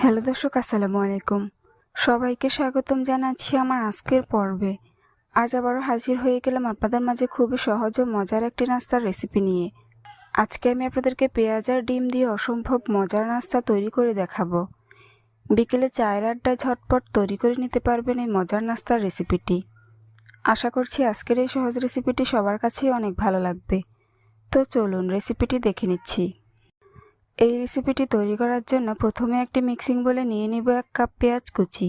Hello দর্শক, আসসালামু আলাইকুম। সবাইকে স্বাগতম জানাচ্ছি আমার আজকের পর্বে। আজ আবারও হাজির হয়ে গেলাম আপনাদের মাঝে খুবই সহজ ও মজার একটি নাস্তার রেসিপি নিয়ে। আজকে আমি আপনাদেরকে পেঁয়াজ আর ডিম দিয়ে অসম্ভব মজার নাস্তা তৈরি করে দেখাবো। বিকেলে চায়ের আড্ডায় ঝটপট তৈরি করে নিতে পারবেন এই মজার নাস্তার রেসিপিটি আশা করছি আজকের এই সহজ রেসিপিটি সবার কাছেই অনেক ভালো লাগবে। তো চলুন রেসিপিটি দেখে নিচ্ছি। এই রেসিপিটি তৈরি করার জন্য প্রথমে একটি মিক্সিং বলে নিয়ে নিব এক কাপ পেঁয়াজ কুচি।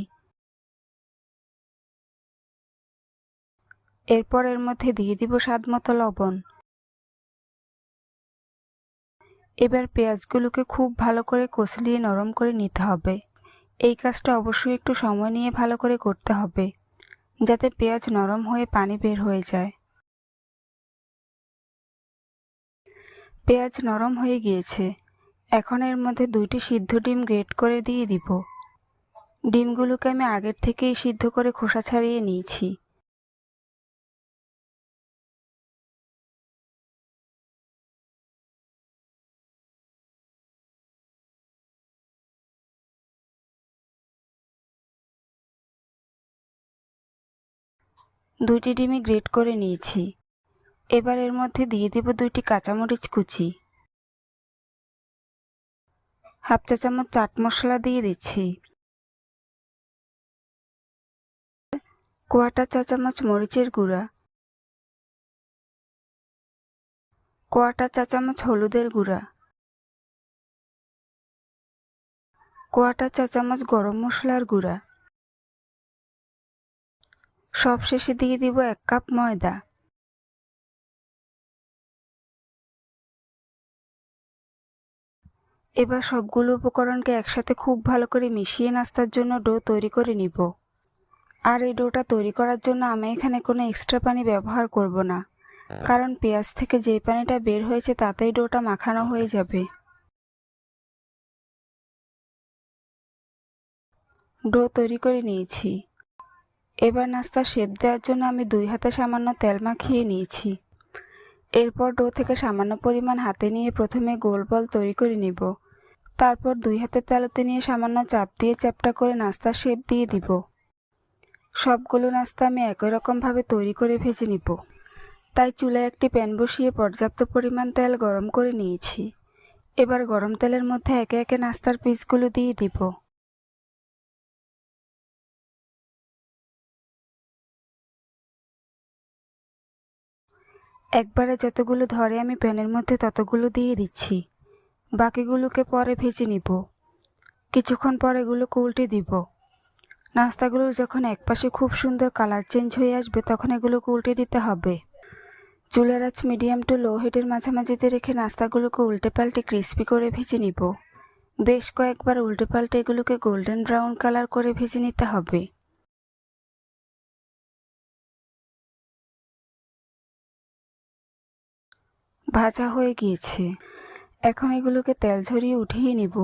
এরপর এর মধ্যে দিয়ে দিব স্বাদ মতো লবণ। এবার পেঁয়াজগুলোকে খুব ভালো করে কষলিয়ে নরম করে নিতে হবে। এই কাজটা অবশ্যই একটু সময় নিয়ে ভালো করে করতে হবে, যাতে পেঁয়াজ নরম হয়ে পানি বের হয়ে যায়। পেঁয়াজ নরম হয়ে গিয়েছে। এখন এর মধ্যে দুইটি সিদ্ধ ডিম গ্রেট করে দিয়ে দিব। ডিমগুলোকে আমি আগের থেকেই সিদ্ধ করে খোসা ছাড়িয়ে নিয়েছি। দুইটি ডিমই গ্রেট করে নিয়েছি। এবার এর মধ্যে দিয়ে দেব দুইটি কাঁচামরিচ কুচি। হাফ চা চামচ চাট মশলা দিয়ে দিচ্ছি। কোয়াটা চা চামচ মরিচের গুঁড়া। কোয়াটা চা চামচ হলুদের গুঁড়া। কোয়াটা চা চামচ গরম মশলার গুঁড়া। সবশেষে দিয়ে দিব এক কাপ ময়দা। এবার সবগুলো উপকরণকে একসাথে খুব ভালো করে মিশিয়ে নাস্তার জন্য ডো তৈরি করে নিব। আর এই ডোটা তৈরি করার জন্য আমি এখানে কোনো এক্সট্রা পানি ব্যবহার করব না, কারণ পেঁয়াজ থেকে যে পানিটা বের হয়েছে তাতেই ডোটা মাখানো হয়ে যাবে। ডো তৈরি করে নিয়েছি। এবার নাস্তা শেপ দেওয়ার জন্য আমি দুই হাতে সামান্য তেল মাখিয়ে নিয়েছি। এরপর ডো থেকে সামান্য পরিমাণ হাতে নিয়ে প্রথমে গোল বল তৈরি করে নিব। তারপর দুই হাতে তেলতে নিয়ে সামান্য চাপ দিয়ে চ্যাপটা করে নাস্তার শেপ দিয়ে দিব। সবগুলো নাস্তা আমি একই রকমভাবে তৈরি করে ভেজে নিব। তাই চুলায় একটি প্যান বসিয়ে পর্যাপ্ত পরিমাণ তেল গরম করে নিয়েছি। এবার গরম তেলের মধ্যে একে একে নাস্তার পিসগুলো দিয়ে দিব। একবারে যতগুলো ধরে আমি প্যানের মধ্যে ততগুলো দিয়ে দিচ্ছি। বাকিগুলোকে পরে ভেজে নিব। কিছুক্ষণ পর এগুলোকে উল্টে দিব। নাস্তাগুলোর যখন একপাশে খুব সুন্দর কালার চেঞ্জ হয়ে আসবে, তখন এগুলোকে উল্টে দিতে হবে। চুলার আঁচ মিডিয়াম টু লো হিটের মাঝামাঝিতে রেখে নাস্তাগুলোকে উল্টে পাল্টে ক্রিস্পি করে ভেজে নিব। বেশ কয়েকবার উল্টে পাল্টে এগুলোকে গোল্ডেন ব্রাউন কালার করে ভেজে নিতে হবে। ভাজা হয়ে গিয়েছে। এখন এগুলোকে তেল ঝরিয়ে উঠিয়ে নিব।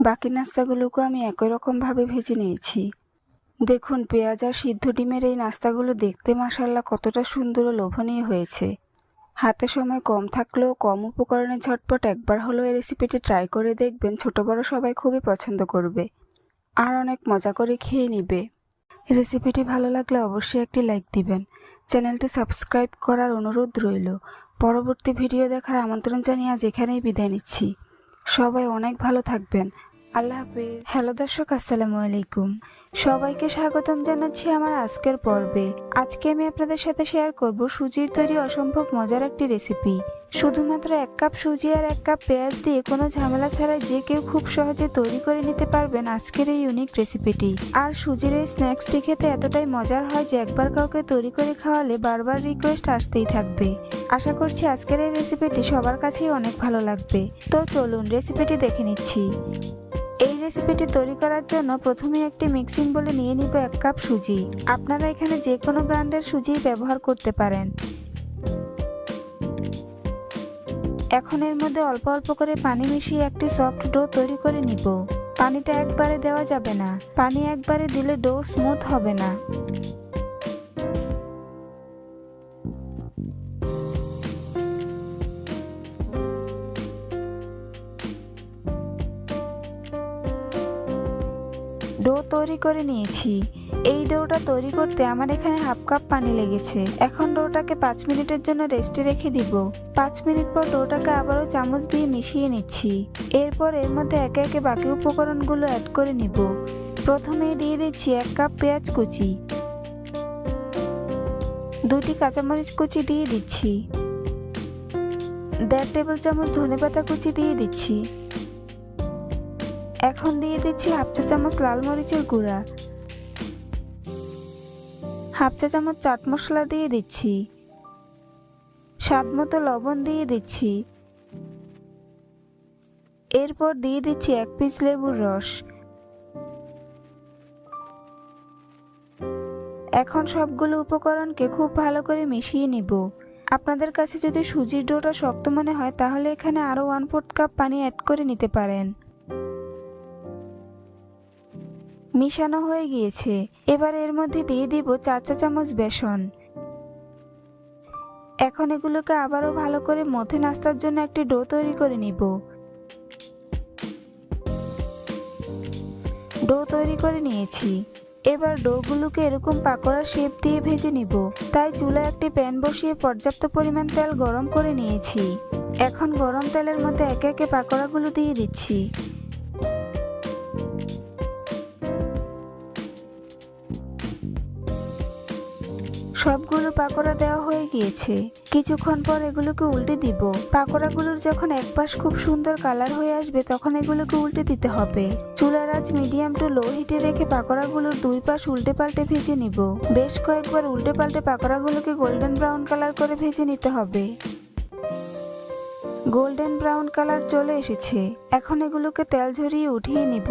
বাকি নাস্তাগুলোকেও আমি একই রকমভাবে ভেজে নিয়েছি। দেখুন, পেঁয়াজ আর সিদ্ধ ডিমের এই নাস্তাগুলো দেখতে মাসাল্লা কতটা সুন্দর ও লোভনীয় হয়েছে। হাতে সময় কম থাকলেও কম উপকরণে ঝটপট একবার হলেও এই রেসিপিটি ট্রাই করে দেখবেন। ছোট বড় সবাই খুবই পছন্দ করবে। আর অনেক মজা করে খেয়ে নিবে। রেসিপিটি ভালো লাগলে অবশ্যই একটি লাইক দিবেন। চ্যানেলটি সাবস্ক্রাইব করার অনুরোধ রইল। পরবর্তী ভিডিও দেখার আমন্ত্রণ জানিয়ে আজ এখানেই বিদায় নিচ্ছি। সবাই অনেক ভালো থাকবেন। আল্লাহ হাফিজ। হ্যালো দর্শক, আসসালামু আলাইকুম। সবাইকে স্বাগতম জানাচ্ছি আমার আজকের পর্বে। আজকে আমি আপনাদের সাথে শেয়ার করব সুজির তৈরি অসম্ভব মজার একটি রেসিপি শুধুমাত্র এক কাপ সুজি আর এক কাপ পেঁয়াজ দিয়ে কোনো ঝামেলা ছাড়াই যে কেউ খুব সহজে তৈরি করে নিতে পারবেন আজকের এই ইউনিক রেসিপিটি আর সুজির এই স্ন্যাক্সটি খেতে এতটাই মজার হয় যে একবার কাউকে তৈরি করে খাওয়ালে বারবার রিকোয়েস্ট আসতেই থাকবে। আশা করছি আজকের এই রেসিপিটি সবার কাছেই অনেক ভালো লাগবে। তো চলুন রেসিপিটি দেখে নিচ্ছি। এই রেসিপিটি তৈরি করার জন্য প্রথমে একটি মিক্সিং বলে নিয়ে নিব এক কাপ সুজি। আপনারা এখানে যে কোনো ব্র্যান্ডের সুজি ব্যবহার করতে পারেন। এখন এর মধ্যে অল্প অল্প করে পানি মিশিয়ে একটি সফট ডো তৈরি করে নিব। পানিটা একবারে দেওয়া যাবে না। পানি একবারে দিলে ডো স্মুথ হবে না। তৈরি করে নিয়েছি। এই ডোটা তৈরি করতে আমার এখানে হাফ কাপ পানি লেগেছে। এখন ডোটাকে পাঁচ মিনিটের জন্য রেস্টে রেখে দিব। পাঁচ মিনিট পর ডোটাকে আবারও চামচ দিয়ে মিশিয়ে নিচ্ছি। এরপর এর মধ্যে একে একে বাকি উপকরণগুলো অ্যাড করে নিব। প্রথমে দিয়ে দিচ্ছি এক কাপ পেঁয়াজ কুচি। দুটি কাঁচামরিচ কুচি দিয়ে দিচ্ছি। দেড় টেবিল চামচ ধনেপাতা কুচি দিয়ে দিচ্ছি। এখন দিয়ে দিচ্ছি হাফ চা চামচ লাল মরিচের গুঁড়া। হাফ চা চামচ চাট মশলা দিয়ে দিচ্ছি। স্বাদ মতো লবণ দিয়ে দিচ্ছি। এরপর দিয়ে দিচ্ছি এক পিস লেবুর রস। এখন সবগুলো উপকরণকে খুব ভালো করে মিশিয়ে নিব। আপনাদের কাছে যদি সুজির ডোটা শক্ত মনে হয়, তাহলে এখানে আরও ওয়ান ফোর্থ কাপ পানি অ্যাড করে নিতে পারেন। মিশানো হয়ে গিয়েছে। এবার এর মধ্যে দিয়ে দিব চার চা চামচ বেসন। এখন এগুলোকে আবারও ভালো করে মধ্যে নাস্তার জন্য একটি ডো তৈরি করে নিব। ডো তৈরি করে নিয়েছি। এবার ডোগুলোকে এরকম পাকোড়া শেপ দিয়ে ভেজে নিব। তাই চুলায় একটি প্যান বসিয়ে পর্যাপ্ত পরিমাণ তেল গরম করে নিয়েছি। এখন গরম তেলের মধ্যে একে একে পাকোড়াগুলো দিয়ে দিচ্ছি। সবগুলো পাকোড়া দেওয়া হয়ে গিয়েছে। কিছুক্ষণ পর এগুলোকে উল্টে দিব। পাকোড়াগুলোর যখন এক পাশ খুব সুন্দর কালার হয়ে আসবে, তখন এগুলোকে উল্টে দিতে হবে। চুলার আঁচ মিডিয়াম টু লো হিটে রেখে পাকোড়াগুলোর দুই পাশ উল্টে পাল্টে ভেজে নিব। বেশ কয়েকবার উল্টে পাল্টে পাকোড়াগুলোকে গোল্ডেন ব্রাউন কালার করে ভেজে নিতে হবে। গোল্ডেন ব্রাউন কালার চলে এসেছে। এখন এগুলোকে তেল ঝরিয়ে উঠিয়ে নিব।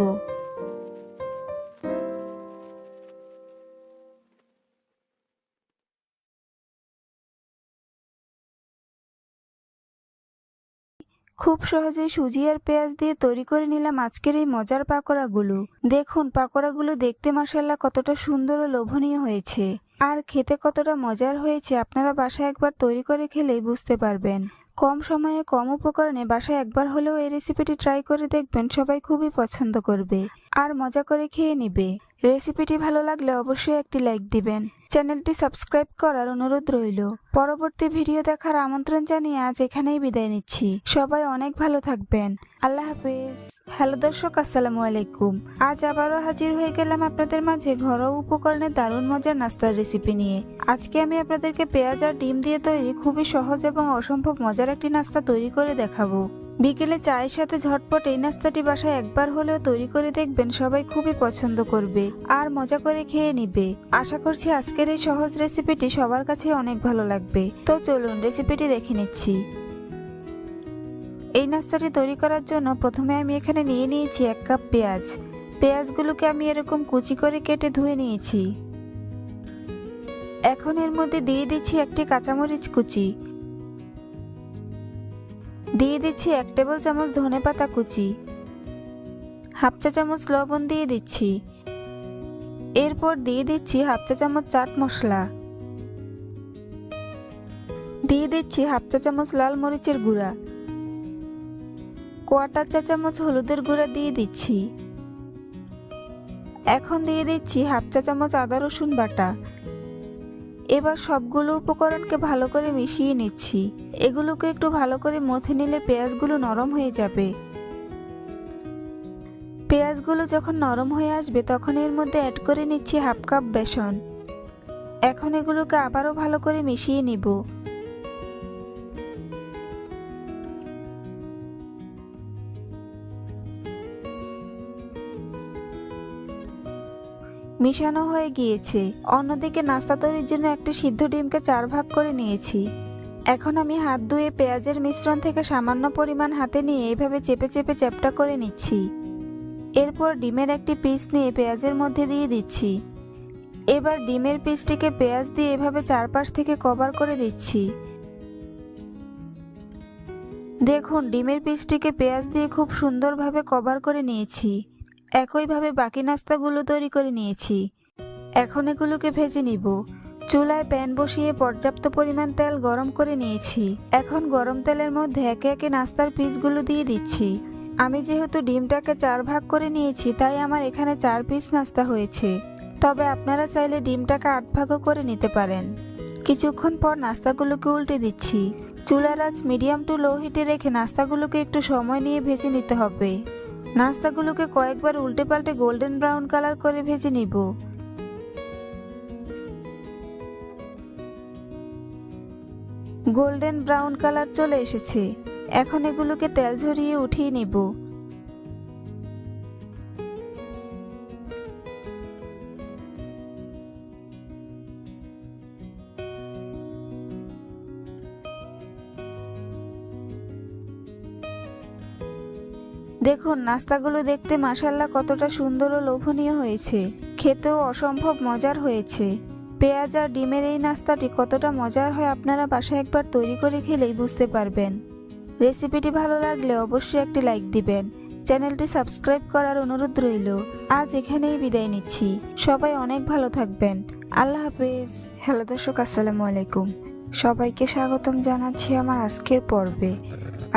খুব সহজে সুজি আর পেঁয়াজ দিয়ে তৈরি করে নিলাম আজকের এই মজার পাকোড়াগুলো। দেখুন, পাকোড়াগুলো দেখতে মাসাল্লাহ কতটা সুন্দর ও লোভনীয় হয়েছে। আর খেতে কতটা মজার হয়েছে, আপনারা বাসায় একবার তৈরি করে খেলেই বুঝতে পারবেন। কম সময়ে কম উপকরণে বাসায় একবার হলেও এই রেসিপিটি ট্রাই করে দেখবেন সবাই খুবই পছন্দ করবে। আর মজা করে খেয়ে নিবে। রেসিপিটি ভালো লাগলে অবশ্যই একটি লাইক দিবেন। চ্যানেলটি সাবস্ক্রাইব করার অনুরোধ রইল। পরবর্তী ভিডিও দেখার আমন্ত্রণ জানিয়ে আজ এখানেই বিদায় নিচ্ছি। সবাই অনেক ভালো থাকবেন। আল্লাহ হাফেজ। হ্যালো দর্শক, আসসালামু আলাইকুম। আজ আবারও হাজির হয়ে গেলাম আপনাদের মাঝে ঘরোয়া উপকরণের দারুণ মজার নাস্তার রেসিপি নিয়ে। আজকে আমি আপনাদেরকে পেঁয়াজ আর ডিম দিয়ে তৈরি খুবই সহজ এবং অসম্ভব মজার একটি নাস্তা তৈরি করে দেখাবো। বিকেলে চায়ের সাথে ঝটপট এই নাস্তাটি বাসায় একবার হলেও তৈরি করে দেখবেন সবাই খুবই পছন্দ করবে আর মজা করে খেয়ে নিবে। আশা করছি আজকের এই সহজ রেসিপিটি সবার কাছে অনেক ভালো লাগবে। তো চলুন রেসিপিটি দেখে নিচ্ছি। এই নাস্তাটি তৈরি করার জন্য প্রথমে আমি এখানে নিয়ে নিয়েছি এক কাপ পেঁয়াজ। পেঁয়াজগুলোকে আমি এরকম কুচি করে কেটে ধুয়ে নিয়েছি। এখন এর মধ্যে দিয়ে দিচ্ছি একটি কাঁচামরিচ কুচি। দিয়ে দিচ্ছি এক টেবিল চামচ ধনে পাতা কুচি। হাফ চা চামচ লবণ দিয়ে দিচ্ছি। এরপর দিয়ে দিচ্ছি হাফ চা চামচ চাট মশলা। দিয়ে দিচ্ছি হাফ চা চামচ লাল মরিচের গুঁড়া। কোয়াটার চা চামচ হলুদের গুঁড়া দিয়ে দিচ্ছি। এখন দিয়ে দিচ্ছি হাফ চা চামচ আদা রসুন বাটা। এবার সবগুলো উপকরণকে ভালো করে মিশিয়ে নিচ্ছি। এগুলোকে একটু ভালো করে মথে নিলে পেঁয়াজগুলো নরম হয়ে যাবে। পেঁয়াজগুলো যখন নরম হয়ে আসবে, তখন এর মধ্যে অ্যাড করে নিচ্ছি হাফ কাপ বেসন। এখন এগুলোকে আবারও ভালো করে মিশিয়ে নিব। মিশানো হয়ে গিয়েছে। অন্যদিকে নাস্তা তৈরির জন্য একটি সিদ্ধ ডিমকে চার ভাগ করে নিয়েছি। এখন আমি হাত ধুয়ে পেঁয়াজের মিশ্রণ থেকে সামান্য পরিমাণ হাতে নিয়ে এইভাবে চেপে চেপে চ্যাপটা করে নিচ্ছি। এরপর ডিমের একটি পিস নিয়ে পেঁয়াজের মধ্যে দিয়ে দিচ্ছি। এবার ডিমের পিসটিকে পেঁয়াজ দিয়ে এভাবে চারপাশ থেকে কভার করে দিচ্ছি। দেখুন, ডিমের পিসটিকে পেঁয়াজ দিয়ে খুব সুন্দরভাবে কভার করে নিয়েছি। একইভাবে বাকি নাস্তাগুলো তৈরি করে নিয়েছি। এখন এগুলোকে ভেজে নিব। চুলায় প্যান বসিয়ে পর্যাপ্ত পরিমাণ তেল গরম করে নিয়েছি। এখন গরম তেলের মধ্যে একে একে নাস্তার পিসগুলো দিয়ে দিচ্ছি। আমি যেহেতু ডিমটাকে চার ভাগ করে নিয়েছি, তাই আমার এখানে চার পিস নাস্তা হয়েছে। তবে আপনারা চাইলে ডিমটাকে আট ভাগও করে নিতে পারেন। কিছুক্ষণ পর নাস্তাগুলোকে উল্টে দিচ্ছি। চুলার আঁচ মিডিয়াম টু লো হিটে রেখে নাস্তাগুলোকে একটু সময় নিয়ে ভেজে নিতে হবে। নাস্তাগুলোকে কয়েকবার উল্টে পাল্টে গোল্ডেন ব্রাউন কালার করে ভেজে নিব। গোল্ডেন ব্রাউন কালার চলে এসেছে। এখন এগুলোকে তেল ঝরিয়ে উঠিয়ে নিব। দেখুন নাস্তাগুলো দেখতে মাসাল্লাহ কতটা সুন্দর ও লোভনীয় হয়েছে। খেতেও অসম্ভব মজার হয়েছে। পেঁয়াজ আর ডিমের এই নাস্তাটি কতটা মজার হয় আপনারা বাসায় একবার তৈরি করে খেলেই বুঝতে পারবেন। রেসিপিটি ভালো লাগলে অবশ্যই একটি লাইক দিবেন। চ্যানেলটি সাবস্ক্রাইব করার অনুরোধ রইল। আজ এখানেই বিদায় নিচ্ছি। সবাই অনেক ভালো থাকবেন। আল্লাহ হাফেজ। হ্যালো দর্শক, আসসালামু আলাইকুম। সবাইকে স্বাগতম জানাচ্ছি আমার আজকের পর্বে।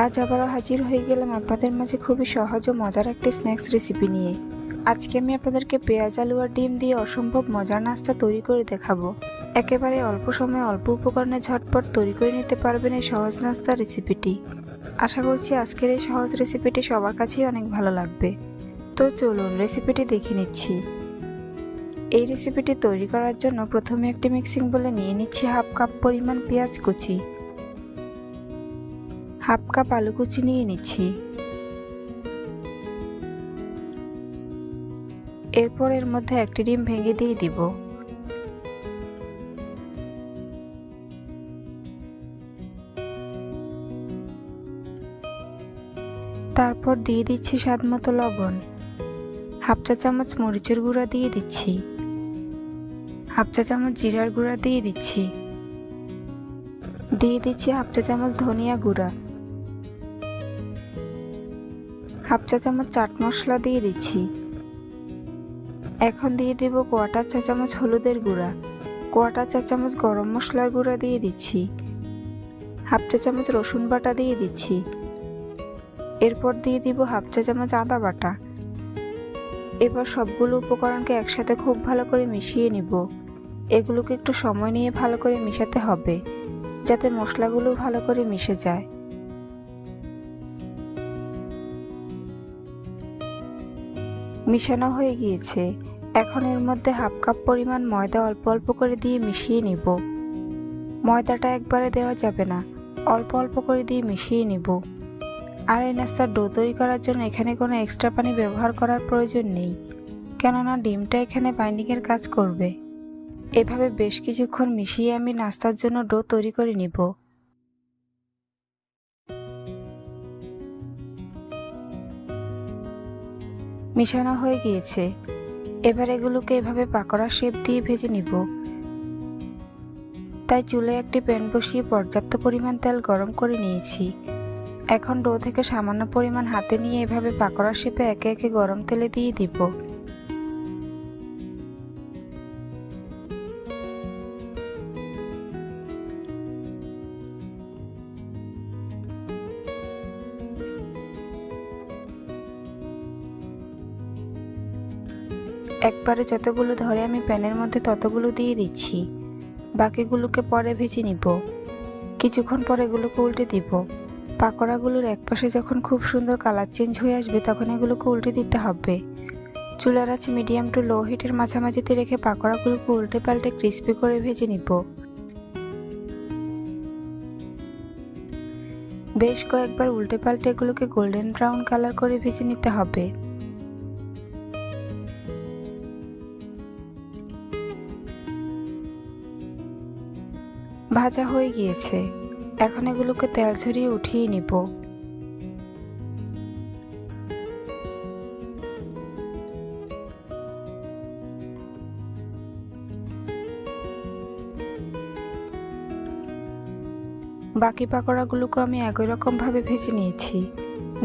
আজ আবারও হাজির হয়ে গেলাম আপনাদের মাঝে খুবই সহজ ও মজার একটি স্ন্যাক্স রেসিপি নিয়ে। আজকে আমি আপনাদেরকে পেঁয়াজ, আলু আর ডিম দিয়ে অসম্ভব মজার নাস্তা তৈরি করে দেখাবো। একেবারে অল্প সময়ে অল্প উপকরণে ঝটপট তৈরি করে নিতে পারবেন এই সহজ নাস্তা রেসিপিটি আশা করছি আজকের এই সহজ রেসিপিটি সবার কাছেই অনেক ভালো লাগবে। তো চলুন রেসিপিটি দেখে নিচ্ছি। এই রেসিপিটি তৈরি করার জন্য প্রথমে একটি মিক্সিং বলে নিয়ে নিচ্ছি হাফ কাপ পরিমাণ পেঁয়াজ কুচি। হাফ কাপ আলু কুচি নিয়ে নিচ্ছি। এরপর এর মধ্যে একটি ডিম ভেঙে দিয়ে দিব। তারপর দিয়ে দিচ্ছি স্বাদ মতো লবণ। হাফ চা চামচ মরিচের গুঁড়া দিয়ে দিচ্ছি। হাফ চা চামচ জিরার গুঁড়া দিয়ে দিচ্ছি। দিয়ে দিচ্ছি হাফ চা চামচ ধনিয়া গুঁড়া। হাফ চা চামচ চাট মশলা দিয়ে দিচ্ছি। এখন দিয়ে দেব কোয়াটার চা চামচ হলুদের গুঁড়া। কোয়াটার চা চামচ গরম মশলার গুঁড়া দিয়ে দিচ্ছি। হাফ চা চামচ রসুন বাটা দিয়ে দিচ্ছি। এরপর দিয়ে দিব হাফ চা চামচ আদা বাটা। এবার সবগুলো উপকরণকে একসাথে খুব ভালো করে মিশিয়ে নিব। এগুলোকে একটু সময় নিয়ে ভালো করে মিশাতে হবে, যাতে মশলাগুলো ভালো করে মিশে যায়। মিশানো হয়ে গিয়েছে। এখন এর মধ্যে হাফ কাপ পরিমাণ ময়দা অল্প অল্প করে দিয়ে মিশিয়ে নিব। ময়দাটা একবারে দেওয়া যাবে না। অল্প অল্প করে দিয়ে মিশিয়ে নিব। আর এই নাস্তার ডো তৈরি করার জন্য এখানে কোনো এক্সট্রা পানি ব্যবহার করার প্রয়োজন নেই। কেননা ডিমটা এখানে বাইন্ডিংয়ের কাজ করবে। এভাবে বেশ কিছুক্ষণ মিশিয়ে আমি নাস্তার জন্য ডো তৈরি করে নিব। মিশানো হয়ে গিয়েছে। এবার এগুলোকে এভাবে পাকোড়া শেপ দিয়ে ভেজে নিব। তাই চুলে একটি প্যান বসিয়ে পর্যাপ্ত পরিমাণ তেল গরম করে নিয়েছি। এখন ডো থেকে সামান্য পরিমাণ হাতে নিয়ে এভাবে পাকোড়া শেপে একে একে গরম তেলে দিয়ে দিব। একবারে যতগুলো ধরে আমি প্যানের মধ্যে ততগুলো দিয়ে দিচ্ছি। বাকিগুলোকে পরে ভেজে নিব। কিছুক্ষণ পরে এগুলোকে উল্টে দিব। পাকোড়াগুলোর একপাশে যখন খুব সুন্দর কালার চেঞ্জ হয়ে আসবে, তখন এগুলোকে উল্টে দিতে হবে। চুলার আছে মিডিয়াম টু লো হিটের মাঝামাঝিতে রেখে পাকোড়াগুলোকে উল্টে পাল্টে ক্রিস্পি করে ভেজে নিব। বেশ কয়েকবার উল্টে পাল্টে এগুলোকে গোল্ডেন ব্রাউন কালার করে ভেজে নিতে হবে। ভাজা হয়ে গিয়েছে। এখন এগুলোকে তেল ঝরিয়ে উঠিয়ে নিব। বাকি পাকোড়াগুলোকে আমি একই রকমভাবে ভেজে নিয়েছি।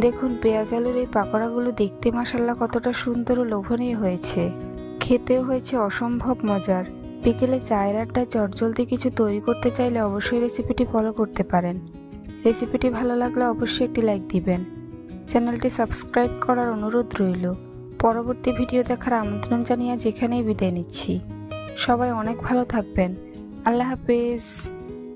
দেখুন, পেঁয়াজ আলুর এই পাকোড়াগুলো দেখতে মাসাল্লা কতটা সুন্দর ও লোভনীয় হয়েছে। খেতেও হয়েছে অসম্ভব মজার। বিকেলে চায়ের আড্ডায় চটজলদি কিছু তৈরি করতে চাইলে অবশ্যই রেসিপিটি ফলো করতে পারেন। রেসিপিটি ভালো লাগলে অবশ্যই একটি লাইক দিবেন। চ্যানেলটি সাবস্ক্রাইব করার অনুরোধ রইল। পরবর্তী ভিডিও দেখার আমন্ত্রণ জানিয়ে যেখানেই বিদায় নিচ্ছি। সবাই অনেক ভালো থাকবেন। আল্লাহ হাফেজ।